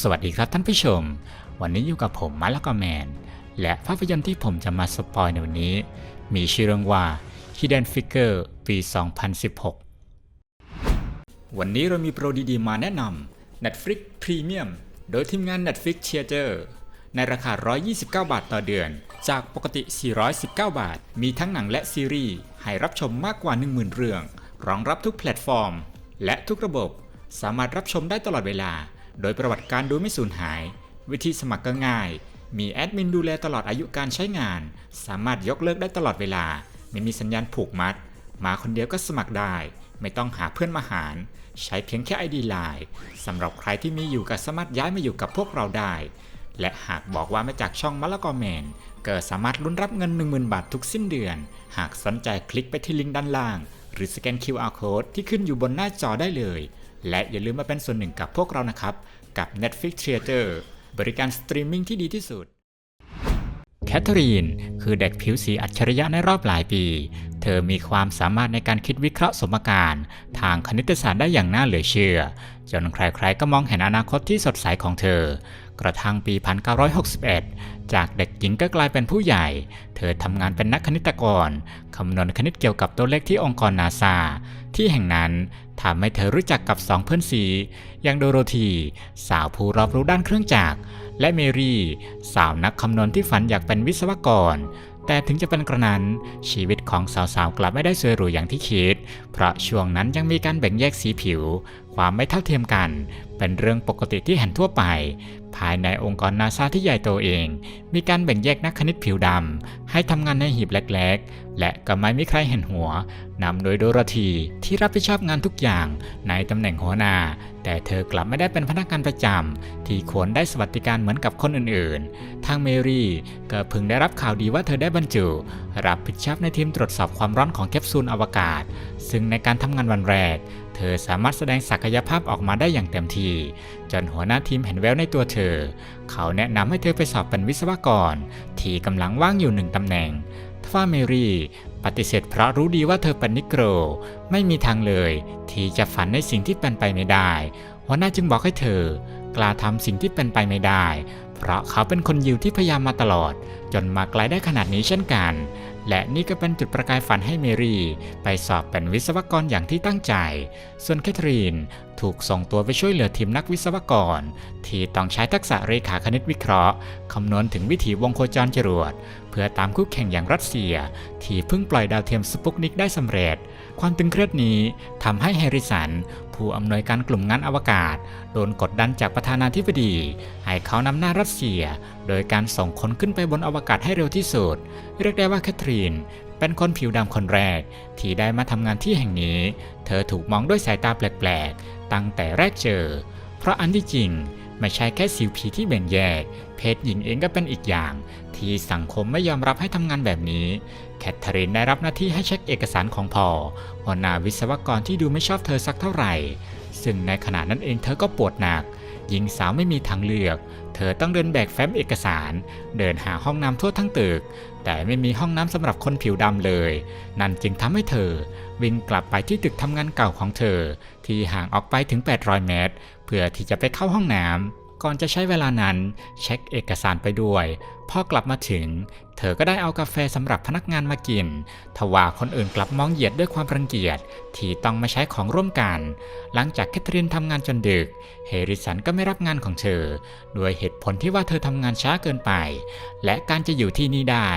สวัสดีครับท่านผู้ชม วันนี้อยู่กับผมมาร์ลกอแมน และภาพยนตร์ที่ผมจะมาสปอยในวันนี้ มีชื่อเรื่องว่า Hidden Figure ปี 2016 วันนี้เรามีโปรดีๆมาแนะนำ Netflix Premium โดยทีมงาน Netflix Theater ในราคา 129 บาทต่อเดือน จากปกติ 419 บาท มีทั้งหนังและซีรีส์ให้รับชมมากกว่า 10,000 เรื่อง รองรับทุกแพลตฟอร์ม และทุกระบบ สามารถรับชมได้ตลอดเวลา โดยประวัติการดูไม่สูญหาย วิธีสมัครก็ง่าย มีแอดมินดูแลตลอดอายุการใช้งาน สามารถยกเลิกได้ตลอดเวลา ไม่มีสัญญาณผูกมัด มาคนเดียวก็สมัครได้ ไม่ต้องหาเพื่อนมาหาร ใช้เพียงแค่ ID Line สำหรับใครที่มีอยู่ก็สามารถย้ายมาอยู่กับพวกเราได้ และหากบอกว่ามาจากช่องมะละกอแมนก็สามารถลุ้นรับเงิน 10,000 บาททุกสิ้นเดือน หากสนใจคลิกไปที่ลิงก์ด้านล่าง หรือสแกน QR Code ที่ขึ้นอยู่บนหน้าจอได้เลย และอย่าลืมมาเป็นส่วนหนึ่งกับพวกเรานะครับ กับ Netflix Theater บริการสตรีมมิ่งที่ดีที่สุด แคทเธอรีน คือเด็กผิวสีอัจฉริยะในรอบหลายปี เธอมีความสามารถในการคิดวิเคราะห์สมการ ทางคณิตศาสตร์ได้อย่างน่าเหลือเชื่อ จนใครๆก็มองเห็นอนาคตที่สดใสของเธอ กระทั่งปี 1961 จากเด็กหญิงก็กลายเป็นผู้ใหญ่ เธอทำงานเป็นนักคณิตกร คำนวณคณิตเกี่ยวกับตัวเลขที่องค์กรนาซาที่แห่งนั้น ทำให้เธอรู้จักกับสองเพื่อนสีอย่างโดโรธีสาวผู้รอบรู้ด้านเครื่องจักร และเมรี่ สาวนักคำนวณที่ฝันอยากเป็นวิศวกร แต่ถึงจะเป็นกระนั้นชีวิตของสาวๆกลับไม่ได้สวยหรูอย่างที่คิด เพราะช่วงนั้นยังมีการแบ่งแยกสีผิวความไม่เท่าเทียมกัน เป็นเรื่องปกติที่เห็นทั่วไป ภายในองค์กรนาซาที่ใหญ่โตเอง มีการแบ่งแยกนักคณิตผิวดำ ให้ทำงานในหีบเล็กๆ และก็ไม่มีใครเห็นหัวนำโดยโดรธีที่รับผิดชอบงานทุกอย่างในตำแหน่งหัวหน้า แต่เธอกลับไม่ได้เป็นพนักงานประจำที่ควรได้สวัสดิการเหมือนกับคนอื่นๆ ทางเมรี่ก็เพิ่งได้รับข่าวดีว่าเธอได้บรรจุ รับผิดชอบในทีมตรวจสอบความร้อนของแคปซูลอวกาศ ซึ่งในการทำงานวันแรก อสามารถแสดงศักยภาพออกมาได้อย่างเต็มที่ จนหัวหน้าทีมเห็นแววในตัวเธอ เขาแนะนำให้เธอไปสอบเป็นวิศวกร ที่กำลังว่างอยู่หนึ่งตำแหน่งทว่าเมรี่ปฏิเสธเพราะรู้ดีว่าเธอเป็นนิโกร ไม่มีทางเลย ที่จะฝันในสิ่งที่เป็นไปไม่ได้ หัวหน้าจึงบอกให้เธอกล้าทำสิ่งที่เป็นไปไม่ได้ เพราะเขาเป็นคนยิวที่พยายามมาตลอด จนมาไกลได้ขนาดนี้เช่นกัน และนี่ก็เป็นจุดประกายฝันให้เมรี่ ไปสอบเป็นวิศวกรอย่างที่ตั้งใจ ส่วนแคทรีนถูกส่งตัวไปช่วยเหลือทีมนักวิศวกร ที่ต้องใช้ทักษะเรขาคณิตวิเคราะห์ คำนวณถึงวิถีวงโคจรจรวด เพื่อตามคู่แข่งอย่างรัสเซีย ที่เพิ่งปล่อยดาวเทียมสปุกนิกได้สำเร็จ ความตึงเครียดนี้ทำให้แฮริสัน ผู้อำนวยการกลุ่มงานอวกาศ โดนกดดันจากประธานาธิบดี ให้เขานำหน้ารัสเซีย โดยการส่งคนขึ้นไปบนอวกาศให้เร็วที่สุด เรียกได้ว่าแคทรีน เป็นคนผิวดำคนแรก ที่ได้มาทำงานที่แห่งนี้ เธอถูกมองด้วยสายตาแปลกๆ ตั้งแต่แรกเจอ เพราะอันที่จริงไม่ใช่แค่สิวผีที่แบ่งแยก เพศหญิงเองก็เป็นอีกอย่าง ที่สังคมไม่ยอมรับให้ทำงานแบบนี้ แคทเธอรีนได้รับหน้าที่ให้เช็คเอกสารของพอหัวหน้าวิศวกรที่ดูไม่ชอบเธอสักเท่าไหร่ ซึ่งในขณะนั้นเองเธอก็ปวดหนักหญิงสาวไม่มีทางเลือก เธอต้องเดินแบกแฟ้มเอกสาร เดินหาห้องน้ำทั่วทั้งตึก แต่ไม่มีห้องน้ำสำหรับคนผิวดำเลย นั่นจึงทำให้เธอ วิ่งกลับไปที่ตึกทำงานเก่าของเธอ ที่ห่างออกไปถึง 800 เมตร เพื่อที่จะไปเข้าห้องน้ำ ก่อนจะใช้เวลานั้นเช็คเอกสารไปด้วย พอกลับมาถึง เธอก็ได้เอากาแฟสำหรับพนักงานมากิน ทว่าคนอื่นกลับมองเหยียดด้วยความรังเกียจที่ต้องมาใช้ของร่วมกัน หลังจากแคทเธอรีนทำงานจนดึก เฮริสันก็ไม่รับงานของเธอ ด้วยเหตุผลที่ว่าเธอทำงานช้าเกินไป และการจะอยู่ที่นี่ได้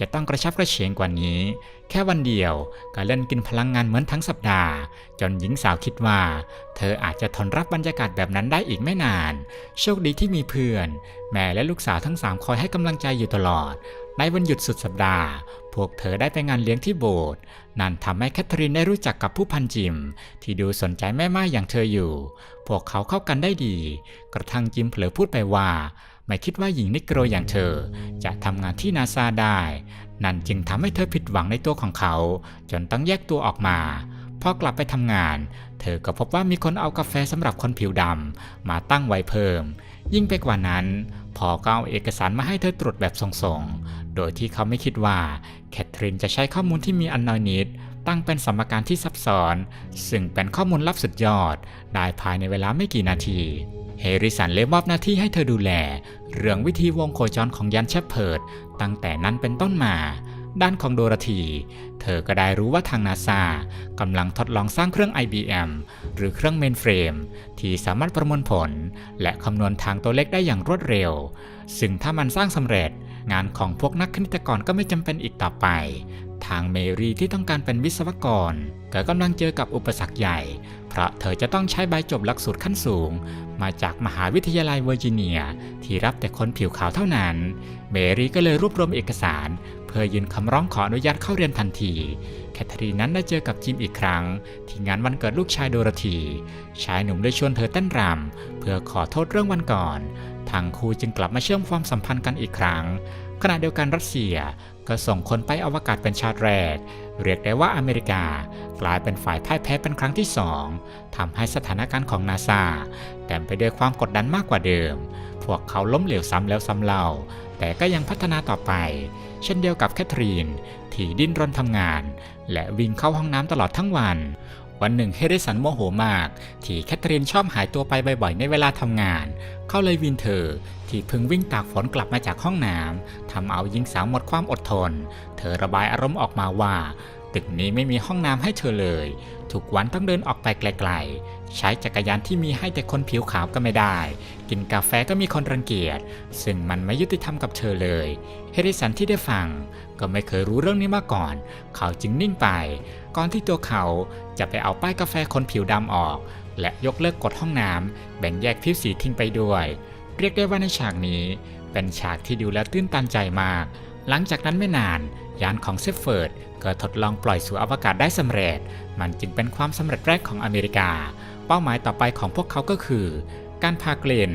จะต้องกระชับกระเฉงกว่านี้ แค่วันเดียวก็เล่นกินพลังงานเหมือนทั้งสัปดาห์ จนหญิงสาวคิดว่า เธออาจจะทนรับบรรยากาศแบบนั้นได้อีกไม่นาน โชคดีที่มีเพื่อน แม่และลูกสาวทั้งสามคอยให้กำลังใจอยู่ตลอด ในวันหยุดสุดสัปดาห์ พวกเธอได้ไปงานเลี้ยงที่โบสถ์นั่นทำให้แคทเธอรีนได้รู้จักกับผู้พันจิม ที่ดูสนใจแม่ไม้อย่างเธออยู่ พวกเขาเข้ากันได้ดี กระทั่งจิมเผลอพูดไปว่า ไม่คิดว่าหญิงนิกโกรอย่างเธอ จะทำงานที่นาซาได้ นั่นจึงทำให้เธอผิดหวังในตัวของเขา จนต้องแยกตัวออกมาพอกลับไปทำงาน เธอก็พบว่ามีคนเอากาแฟสำหรับคนผิวดำมาตั้งไว้เพิ่ม ยิ่งไปกว่านั้น พอก็เอาเอกสารมาให้เธอตรวจแบบส่งๆ โดยที่เขาไม่คิดว่าแคทรีนจะใช้ข้อมูลที่มีอันน้อยนิด ตั้งเป็นสมการที่ซับซ้อน ซึ่งเป็นข้อมูลลับสุดยอด ได้ภายในเวลาไม่กี่นาที เฮริสันเลยมอบหน้าที่ให้เธอดูแล เรื่องวิธีวงโคจรของยันเชฟเพิร์ดตั้งแต่นั้นเป็นต้นมา ด้านของโดรธีเธอก็ได้รู้ว่าทางนาซากำลังทดลองสร้างเครื่อง IBM หรือเครื่องเมนเฟรมที่สามารถประมวลผล และคำนวณทางตัวเลขได้อย่างรวดเร็ว ซึ่งถ้ามันสร้างสำเร็จ งานของพวกนักคณิตกรก็ไม่จำเป็นอีกต่อไปทางเมรีที่ต้องการเป็นวิศวกรก็กำลังเจอกับอุปสรรคใหญ่ ราะเธอจะต้องใช้ใบจบหลักสูตรขั้นสูง มาจากมหาวิทยาลัยเวอร์จิเนีย ที่รับแต่คนผิวขาวเท่านั้นเมรี่ก็เลยรวบรวมเอกสาร เพื่อยื่นคำร้องขออนุญาตเข้าเรียนทันที แคทเธอรีนนั้นได้เจอกับจิมอีกครั้ง ที่งานวันเกิดลูกชายโดโรธีชายหนุ่มได้ชวนเธอเต้นรำเพื่อขอโทษเรื่องวันก่อนทั้งคู่จึงกลับมาเชื่อมความสัมพันธ์กันอีกครั้งขณะเดียวกันรัสเซีย ก็ส่งคนไปอวกาศเป็นชาติแรก เรียกได้ว่าอเมริกากลายเป็นฝ่ายพ่ายแพ้เป็นครั้งที่สองทำให้สถานการณ์ของนาซาเต็มไปด้วยความกดดันมากกว่าเดิม พวกเขาล้มเหลวซ้ำแล้วซ้ำเล่า แต่ก็ยังพัฒนาต่อไป เช่นเดียวกับแคทรีน ที่ดิ้นรนทำงาน และวิ่งเข้าห้องน้ำตลอดทั้งวัน วันหนึ่งเฮริสันโมโหมาก ที่แคทเธอรีนชอบหายตัวไปบ่อยๆในเวลาทำงาน เขาเลยวินเธอ ที่เพิ่งวิ่งตากฝนกลับมาจากห้องน้ำทำเอาหญิงสาวหมดความอดทน เธอระบายอารมณ์ออกมาว่า ตึกนี้ไม่มีห้องน้ำให้เธอเลย ทุกวันต้องเดินออกไปไกลๆ ใช้จักรยานที่มีให้แต่คนผิวขาวก็ไม่ได้ กินกาแฟก็มีคนรังเกียจ ซึ่งมันไม่ยุติธรรมกับเธอเลย เฮริสันที่ได้ฟัง ก็ไม่เคยรู้เรื่องนี้มาก่อน เขาจึงนิ่งไป ก่อนที่ตัวเขาจะไปเอาป้ายกาแฟคนผิวดำออก และยกเลิกกฎห้องน้ำแบ่งแยกผิวสีทิ้งไปด้วย เรียกได้ว่าในฉากนี้ เป็นฉากที่ดูแล้วตื้นตันใจมากหลังจากนั้นไม่นาน ยานของเซฟเฟิร์ด ก็ทดลองปล่อยสู่อวกาศได้สำเร็จ มันจึงเป็นความสำเร็จแรกของอเมริกา เป้าหมายต่อไปของพวกเขาก็คือ การพาเกลน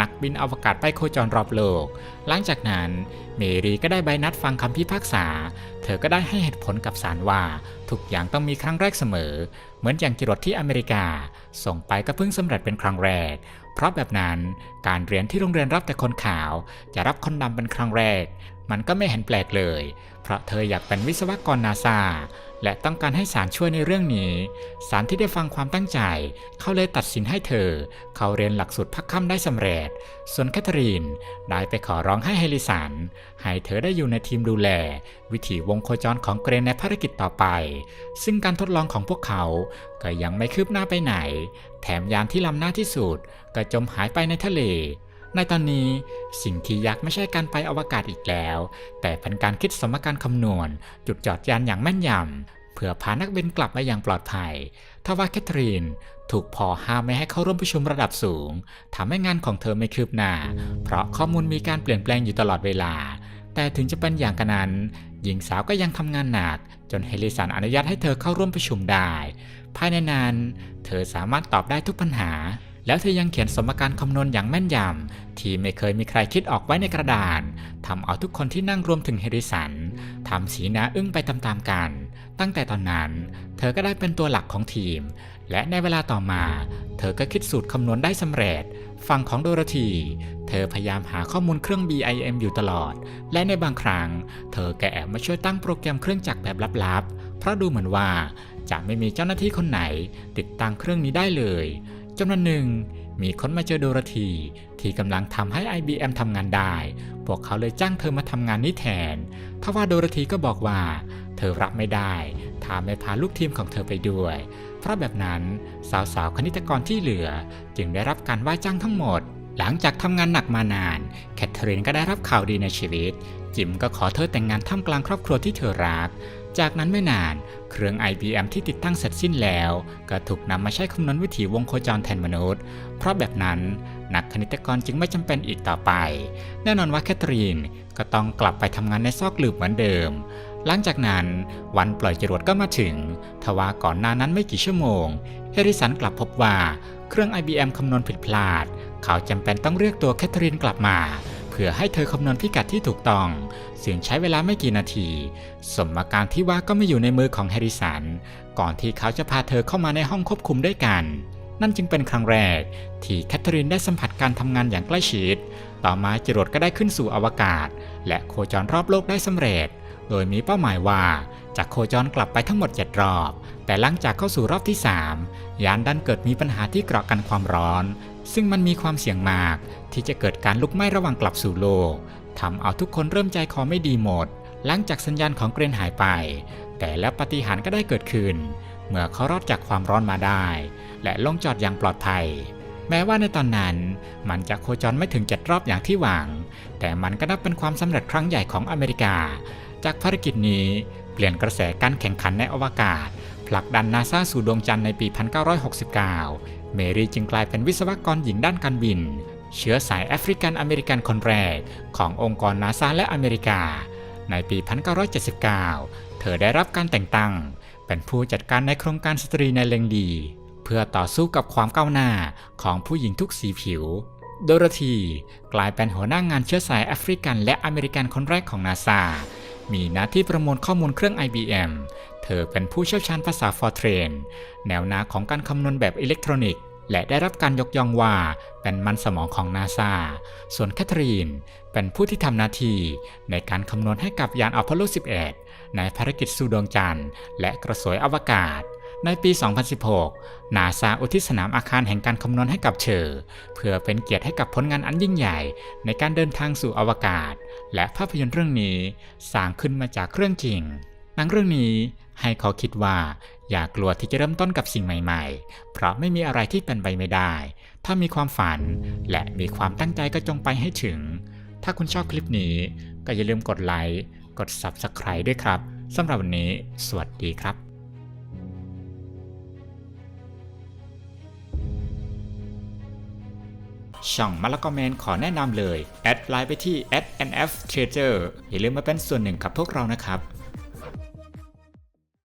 นักบินอวกาศไปโคจรรอบโลก หลังจากนั้น เมรีก็ได้ใบนัดฟังคำพิพากษา เธอก็ได้ให้เหตุผลกับศาลว่า ทุกอย่างต้องมีครั้งแรกเสมอ เหมือนอย่างจรวดที่อเมริกา ส่งไปก็เพิ่งสำเร็จเป็นครั้งแรก เพราะแบบนั้นการเรียนที่โรงเรียนรับแต่คนขาว จะรับคนดำเป็นครั้งแรก มันก็ไม่เห็นแปลกเลย เพราะเธออยากเป็นวิศวกรนาซาและต้องการให้ศาลช่วยในเรื่องนี้ ศาลที่ได้ฟังความตั้งใจ เขาเลยตัดสินให้เธอ เขาเรียนหลักสูตรพักค่ำได้สำเร็จ ส่วนแคทเธอรีนได้ไปขอร้องให้เฮลิสัน ให้เธอได้อยู่ในทีมดูแล วิถีวงโคจรของเกรนในภารกิจต่อไป ซึ่งการทดลองของพวกเขา ก็ยังไม่คืบหน้าไปไหน แถมยานที่ล้ำหน้าที่สุดก็จมหายไปในทะเล ในตอนนี้สิ่งที่ยากไม่ใช่การไปอวกาศอีกแล้ว แต่เป็นการคิดสมการคำนวณ จุดจอดยานอย่างแม่นยำเพื่อพานักบินกลับมาอย่างปลอดภัยทว่าแคทรีนถูกพอห้ามไม่ให้เข้าร่วมประชุมระดับสูงทำให้งานของเธอไม่คืบหน้า เพราะข้อมูลมีการเปลี่ยนแปลงอยู่ตลอดเวลา แต่ถึงจะเป็นอย่างกันนั้น หญิงสาวก็ยังทำงานหนัก จนเฮลิสันอนุญาตให้เธอเข้าร่วมประชุมได้ ภายในนั้น เธอสามารถตอบได้ทุกปัญหา แล้วเธอยังเขียนสมการคำนวณอย่างแม่นยำที่ไม่เคยมีใครคิดออกไว้ในกระดานทำเอาทุกคนที่นั่งรวมถึงเฮริสันทำสีหน้าอึ้งไปตามๆกัน ตั้งแต่ตอนนั้น เธอก็ได้เป็นตัวหลักของทีม และในเวลาต่อมา เธอก็คิดสูตรคำนวณได้สำเร็จฝั่งของโดโรธีเธอพยายามหาข้อมูลเครื่อง BIM อยู่ตลอด และในบางครั้ง เธอก็แอบมาช่วยตั้งโปรแกรมเครื่องจักรแบบลับๆ เพราะดูเหมือนว่าจะไม่มีเจ้าหน้าที่คนไหน ติดตั้งเครื่องนี้ได้เลย จนวนหนึ่ง มีคนมาเจอโดรธีที่กำลังทำให้ IBM ทำงานได้ พวกเขาเลยจ้างเธอมาทำงานนี้แทนทว่าโดรธีก็บอกว่า เธอรับไม่ได้ถ้าไม่พาลูกทีมของเธอไปด้วย เพราะแบบนั้นสาวๆคณิตกรที่เหลือ จึงได้รับการว่าจ้างทั้งหมด หลังจากทำงานหนักมานาน แคทเธอรีนก็ได้รับข่าวดีในชีวิต จิมก็ขอเธอแต่งงานท่ามกลางครอบครัวที่เธอรัก จากนั้นไม่นาน เครื่อง IBM ที่ติดตั้งเสร็จสิ้นแล้ว ก็ถูกนำมาใช้คำนวณวิถีวงโคจรแทนมนุษย์ เพราะแบบนั้นนักคณิตกรจึงไม่จำเป็นอีกต่อไป แน่นอนว่าแคทรีนก็ต้องกลับไปทำงานในซอกหลืบเหมือนเดิม หลังจากนั้นวันปล่อยจรวดก็มาถึง ทว่าก่อนหน้านั้นไม่กี่ชั่วโมง เฮริสันกลับพบว่าเครื่อง IBM คำนวณผิดพลาด เขาจำเป็นต้องเรียกตัวแคทรีนกลับมา เพื่อให้เธอคำนวณพิกัดที่ถูกต้อง ซึ่งใช้เวลาไม่กี่นาที สมการที่ว่าก็ไม่อยู่ในมือของแฮริสัน ก่อนที่เขาจะพาเธอเข้ามาในห้องควบคุมด้วยกัน นั่นจึงเป็นครั้งแรก ที่แคทเธอรีนได้สัมผัสการทำงานอย่างใกล้ชิด ต่อมาจรวดก็ได้ขึ้นสู่อวกาศ และโคจรรอบโลกได้สำเร็จ โดยมีเป้าหมายว่าจะโคจรกลับไปทั้งหมด 7 รอบ แต่หลังจากเข้าสู่รอบที่ 3 ยานดันเกิดมีปัญหาที่เกราะกันความร้อน ซึ่งมันมีความเสี่ยงมากที่จะเกิดการลุกไหม้ระหว่างกลับสู่โลกทำเอาทุกคนเริ่มใจคอไม่ดีหมด หลังจากสัญญาณของเกรนหายไป แต่แล้วปฏิหารก็ได้เกิดขึ้น เมื่อเขารอดจากความร้อนมาได้ และลงจอดอย่างปลอดภัย แม้ว่าในตอนนั้น มันจะโคจรไม่ถึงเจ็ดรอบอย่างที่หวัง แต่มันก็นับเป็นความสำเร็จครั้งใหญ่ของอเมริกา จากภารกิจนี้เปลี่ยนกระแสการแข่งขันในอวกาศผลักดันนาซาสู่ดวงจันทร์ในปี 1969 เมรีจึงกลายเป็นวิศวกรหญิงด้านการบิน เชื้อสายแอฟริกันอเมริกันคนแรก ขององค์กรนาซาและอเมริกา ในปี 1979 เธอได้รับการแต่งตั้ง เป็นผู้จัดการในโครงการสตรีในเลงดี เพื่อต่อสู้กับความก้าวหน้าของผู้หญิงทุกสีผิว โดโรธีกลายเป็นหัวหน้างงานเชื้อสายแอฟริกันและอเมริกันคนแรกของนาซามีหน้าที่ประมวลข้อมูลเครื่อง IBM เธอเป็นผู้เชี่ยวชาญภาษา Fortran แนวหน้าของการคำนวณแบบอิเล็กทรอนิกส์ และได้รับการยกย่องว่าเป็นมันสมองของนาซาส่วนแคทเธอรีน เป็นผู้ที่ทำหน้าที่ในการคำนวณให้กับยานอพอลโล 11 ในภารกิจสู่ดวงจันทร์ และกระสวยอวกาศในปี 2016 นาซาอุทิศสนามอาคารแห่งการคำนวณให้กับเชอเพื่อเป็นเกียรติให้กับผลงานอันยิ่งใหญ่ ในการเดินทางสู่อวกาศ และภาพยนตร์เรื่องนี้สร้างขึ้นมาจากเครื่องจริง หนังเรื่องนี้ให้เขาคิดว่า อย่ากลัวที่จะเริ่มต้นกับสิ่งใหม่ๆ เพราะไม่มีอะไรที่เป็นไปไม่ได้ ถ้ามีความฝันและมีความตั้งใจก็จงไปให้ถึง ถ้าคุณชอบคลิปนี้ ก็อย่าลืมกดไลค์กด Subscribe ด้วยครับสำหรับวันนี้ สวัสดีครับช่องมะละกอแมนขอแนะนำเลย แอดไลน์ไปที่ @nf treasure อย่าลืมมาเป็นส่วนหนึ่งกับพวกเรานะครับ